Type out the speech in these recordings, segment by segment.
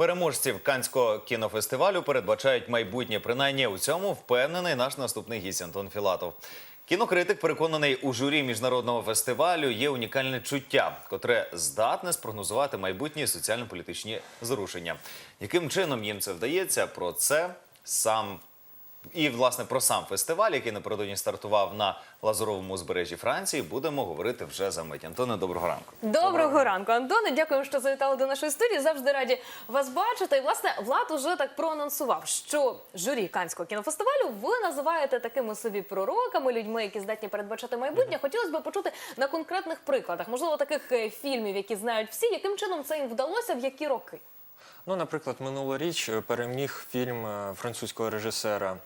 Переможців Канського кінофестивалю передбачають майбутнє. Принаймні у цьому впевнений наш наступний гість Антон Філатов. Кінокритик переконаний у журі міжнародного фестивалю є унікальне чуття, котре здатне спрогнозувати майбутні соціально-політичні зрушення. Яким чином їм це вдається? Про це сам і власне про сам фестиваль, який напередодні стартував на Лазуровому узбережжі Франції, будемо говорити вже за мить. Антоне, доброго ранку. Доброго ранку, Антоне. Дякую, що завітали до нашої студії. Завжди раді вас бачити. І власне Влад уже так проанонсував, що журі Канського кінофестивалю ви називаєте такими собі пророками, людьми, які здатні передбачати майбутнє. Хотілося б почути на конкретних прикладах, можливо, таких е, фільмів, які знають всі, яким чином це їм вдалося, в які роки. Ну, наприклад, минулоріч е, переміг фільм е, французького режисера.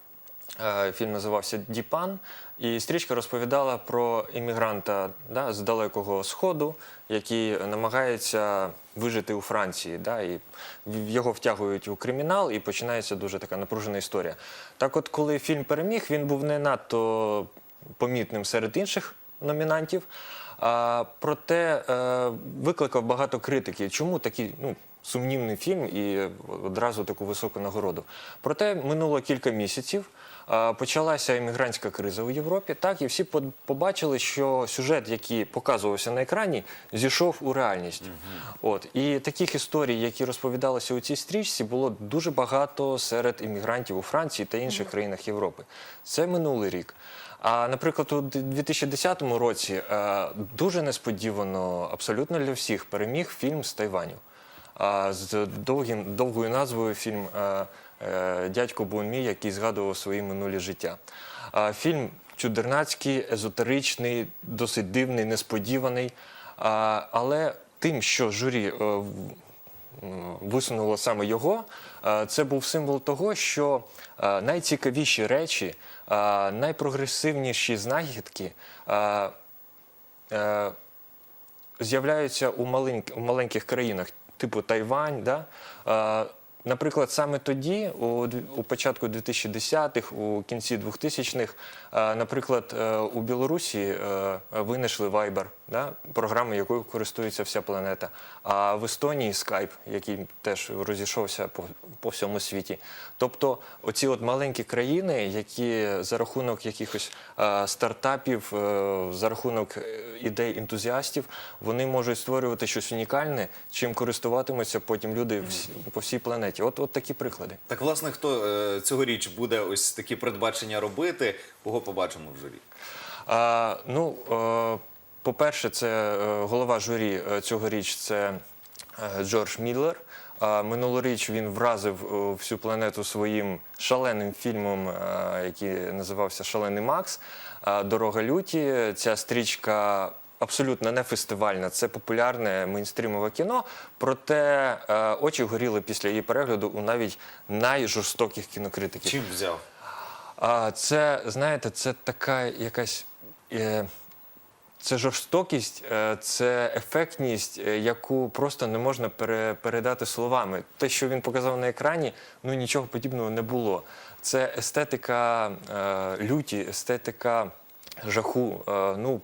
Е, Фільм називався Діпан, і стрічка розповідала про іммігранта да, з далекого сходу, який намагається вижити у Франції. Да, і його втягують у кримінал, і починається дуже така напружена історія. Так, от, коли фільм переміг, він був не надто помітним серед інших номінантів. А, проте е, викликав багато критики. Чому такий ну, сумнівний фільм і одразу таку високу нагороду? Проте минуло кілька місяців. Почалася іммігрантська криза у Європі, так і всі по- побачили, що сюжет, який показувався на екрані, зійшов у реальність. От і таких історій, які розповідалися у цій стрічці, було дуже багато серед іммігрантів у Франції та інших країнах Європи. Це минулий рік. А наприклад, у 2010 році е, дуже несподівано, абсолютно для всіх, переміг фільм з Тайваню. З довгим, довгою назвою фільм е, Дядько Бунмі, який згадував свої минулі життя. Фільм чудернацький, езотеричний, досить дивний, несподіваний. Але тим, що журі е, висунуло саме його, е, це був символ того, що найцікавіші речі, найпрогресивніші знахідки з'являються у маленьких країнах, типу Тайвань. Да? Наприклад, саме тоді, у початку 2010-х, у кінці 2000-х, е, наприклад, е, у Білорусі е, винайшли Viber, да? програму, якою користується вся планета. А в Естонії Skype, який теж розійшовся по, по всьому світі. Тобто, оці от маленькі країни, які за рахунок якихось е, стартапів, е, за рахунок е, ідей ентузіастів, вони можуть створювати щось унікальне, чим користуватимуться потім люди всі, по всій планеті. От, от такі приклади. Так, власне, хто е, цьогоріч буде ось такі передбачення робити, кого побачимо в журі? А, ну, е, по-перше, це е, голова журі е, цьогоріч це е, Джордж Міллер. Минулоріч він вразив всю планету своїм шаленим фільмом, який називався Шалений Макс. Дорога люті. Ця стрічка. Абсолютно не фестивальна, це популярне мейнстрімове кіно. Проте е, очі горіли після її перегляду у навіть найжорстоких кінокритиків. Чим взяв? Це, знаєте, це така якась. Е, це жорстокість, е, це ефектність, е, яку просто не можна пере, передати словами. Те, що він показав на екрані, ну нічого подібного не було. Це естетика е, люті, естетика жаху. Ну,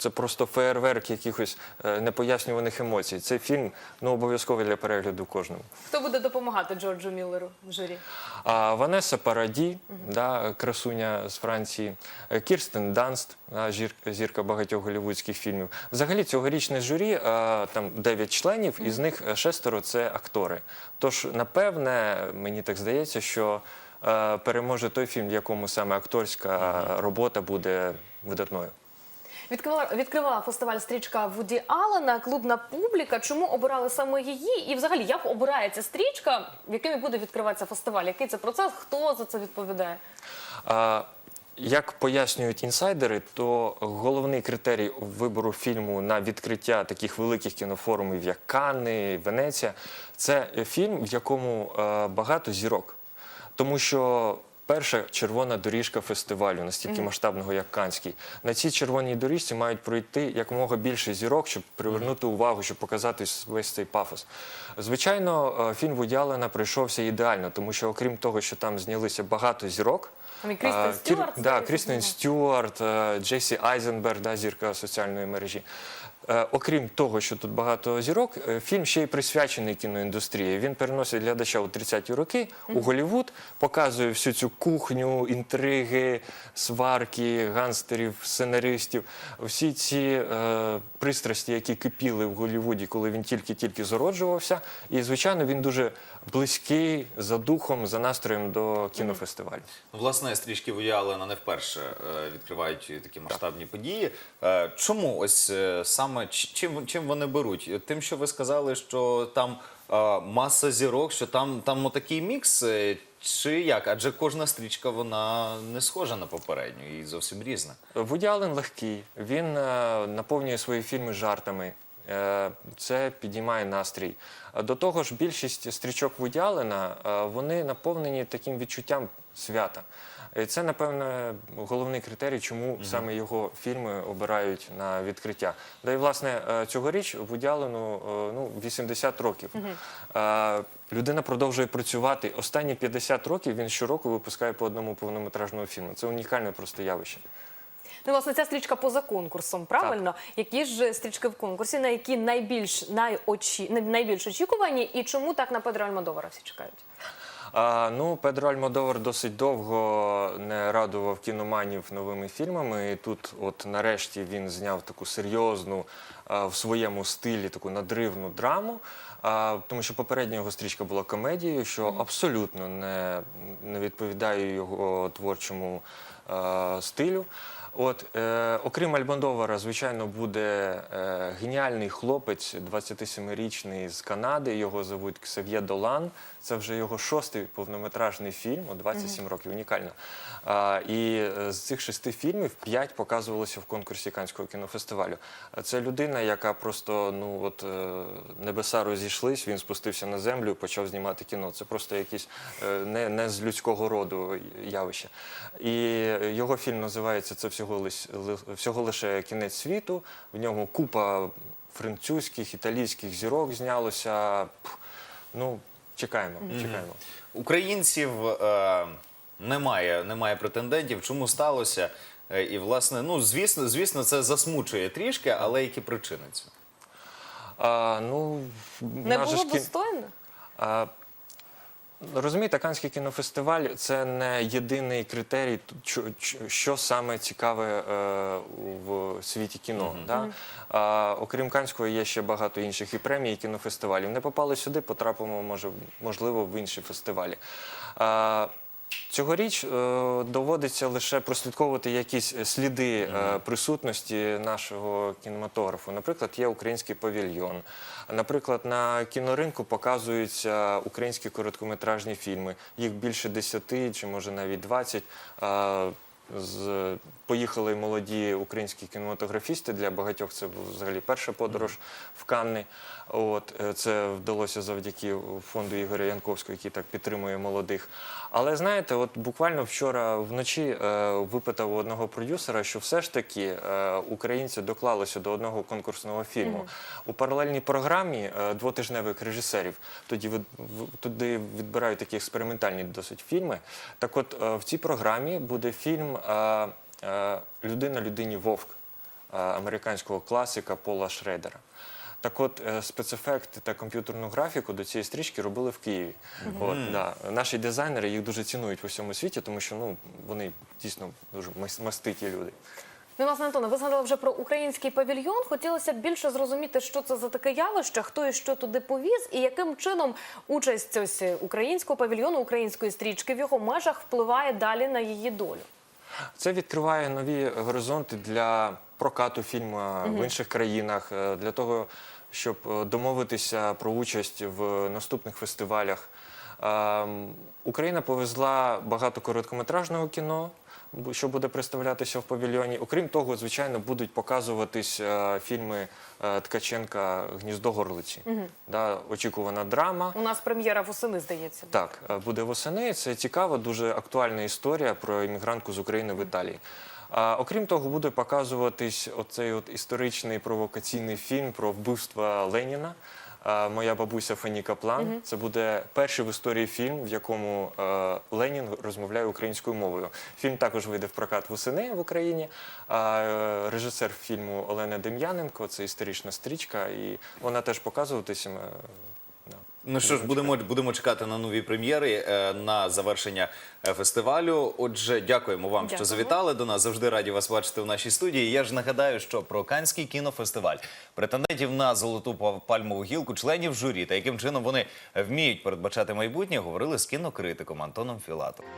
це просто феєрверк якихось е, непояснюваних емоцій. Цей фільм ну, обов'язковий для перегляду кожному. Хто буде допомагати Джорджу Міллеру в журі? А Ванеса Параді, да, красуня з Франції, е, Кірстен Данст, да, зірка багатьох голівудських фільмів. Взагалі цьогорічне журі е, там 9 членів, із них шестеро це актори. Тож, напевне, мені так здається, що переможе той фільм, в якому саме акторська робота буде видатною. Відкривала, відкривала фестиваль стрічка Вуді Аллена, клубна публіка. Чому обирали саме її? І взагалі, як обирається стрічка, якими буде відкриватися фестиваль? Який це процес? Хто за це відповідає? А, Як пояснюють інсайдери, то головний критерій вибору фільму на відкриття таких великих кінофорумів, як Канни, Венеція, це фільм, в якому е, багато зірок. Тому що перша червона доріжка фестивалю, настільки масштабного, як Канський. На цій червоній доріжці мають пройти якомога більше зірок, щоб привернути увагу, щоб показати весь цей пафос. Звичайно, е, фільм Вуді Аллена прийшовся ідеально, тому що, окрім того, що там знялися багато зірок. Там і Крістен А, Стюарт, Кір- Да, Крістен. Стюарт, е, Джесі Айзенберг, да, зірка соціальної мережі. Е, Окрім того, що тут багато зірок, е, фільм ще й присвячений кіноіндустрії. Він переносить глядача у 30-ті роки у Голлівуд, показує всю цю кухню, інтриги, сварки, гангстерів, сценаристів, всі ці е, пристрасті, які кипіли в Голлівуді, коли він тільки-тільки зароджувався. І, звичайно, він дуже близький за духом, за настроєм до кінофестивалю. Власне, стрічки Вуді Аллена не вперше е, відкривають такі масштабні події. Чому ось е, саме чим, чим вони беруть? Тим, що ви сказали, що там е, маса зірок, що там, там отакий мікс, е, чи як? Адже кожна стрічка вона не схожа на попередню і зовсім різна. Вуді легкий, він е, наповнює свої фільми жартами. Е, Це підіймає настрій. До того ж, більшість стрічок Вуді е, вони наповнені таким відчуттям свята. І це, напевно, головний критерій, чому саме його фільми обирають на відкриття. Да і, власне, е, цьогоріч е, ну, 80 років. Людина продовжує працювати. Останні 50 років він щороку випускає по одному повнометражному фільму. Це унікальне просто явище. Ну, власне, ця стрічка поза конкурсом, правильно? Які ж стрічки в конкурсі, на які найбільш найочі... найбільш очікувані, і чому так на Педро Альмодовара всі чекають? А, ну, Педро Альмодовар досить довго не радував кіноманів новими фільмами. І тут, от нарешті, він зняв таку серйозну а, в своєму стилі таку надривну драму. А, тому що попередня його стрічка була комедією, що абсолютно не, не відповідає його творчому а, стилю. От, е, окрім Альмодовара, звичайно, буде е, геніальний хлопець, 27-річний з Канади. Його звуть Ксав'є Долан. Це вже його шостий повнометражний фільм, у 27 років, унікально. А, і е, з цих шести фільмів п'ять показувалося в конкурсі Канського кінофестивалю. Це людина, яка просто ну от е, небеса розійшлись, він спустився на землю, почав знімати кіно. Це просто якісь е, не, не з людського роду явище. І його фільм називається Це всього лиш всього лише кінець світу. В ньому купа французьких, італійських зірок знялося. Ну, чекаємо, чекаємо. Українців е, немає, немає претендентів. Чому сталося? Е, І власне, ну звісно, звісно, це засмучує трішки, але які причини цього? А, ну, Не наш же було ж кін- достойно? А, Розумієте, Канський кінофестиваль це не єдиний критерій, що саме цікаве е, в світі кіно. Да? А, окрім Канського, є ще багато інших і премій, і кінофестивалів. Не попали сюди, потрапимо, може, можливо, в інші фестивалі. А, Цьогоріч е, доводиться лише прослідковувати якісь сліди е, присутності нашого кінематографу. Наприклад, є український павільйон. Наприклад, на кіноринку показуються українські короткометражні фільми. Їх більше 10 чи може навіть 20. Е, з, поїхали молоді українські кінематографісти. Для багатьох це була взагалі перша подорож в Канни. От е, це вдалося завдяки фонду Ігоря Янковського, який так підтримує молодих. Але знаєте, от буквально вчора вночі е, випитав у одного продюсера, що все ж таки е, українці доклалися до одного конкурсного фільму у паралельній програмі е, двотижневих режисерів. Тоді від, в- туди відбирають такі експериментальні досить фільми. Так, от е, в цій програмі буде фільм е, Людина людині вовк е, американського класика Пола Шредера. Так от е, спецефекти та комп'ютерну графіку до цієї стрічки робили в Києві. От, да. Наші дизайнери їх дуже цінують в усьому світі, тому що ну, вони дійсно дуже маститі люди. Ну, власне, Антоне, ви згадали вже про український павільйон. Хотілося б більше зрозуміти, що це за таке явище, хто і що туди повіз, і яким чином участь ось українського павільйону, української стрічки в його межах впливає далі на її долю. Це відкриває нові горизонти для прокату фільму в інших країнах, е, для того, щоб е, домовитися про участь в наступних фестивалях. Ем, Україна повезла багато короткометражного кіно, що буде представлятися в павільйоні. Окрім того, звичайно, будуть показуватись е, фільми е, Ткаченка Гніздо горлиці. Да, очікувана драма. У нас прем'єра восени, здається. Так, е, буде восени. Це цікава, дуже актуальна історія про іммігрантку з України в Італії. А, окрім того, буде показуватись оцей от історичний провокаційний фільм про вбивство Леніна. Моя бабуся Фані Каплан. Це буде перший в історії фільм, в якому е, Ленін розмовляє українською мовою. Фільм також вийде в прокат восени в Україні. А е, режисер фільму Олена Дем'яненко, це історична стрічка, і вона теж показуватиме. Ну що ж, будемо, будемо чекати на нові прем'єри е, на завершення е, фестивалю. Отже, дякуємо вам, що завітали до нас. Завжди раді вас бачити в нашій студії. Я ж нагадаю, що про Канський кінофестиваль, претендентів на золоту па- пальмову гілку, членів журі та яким чином вони вміють передбачати майбутнє, говорили з кінокритиком Антоном Філатовим.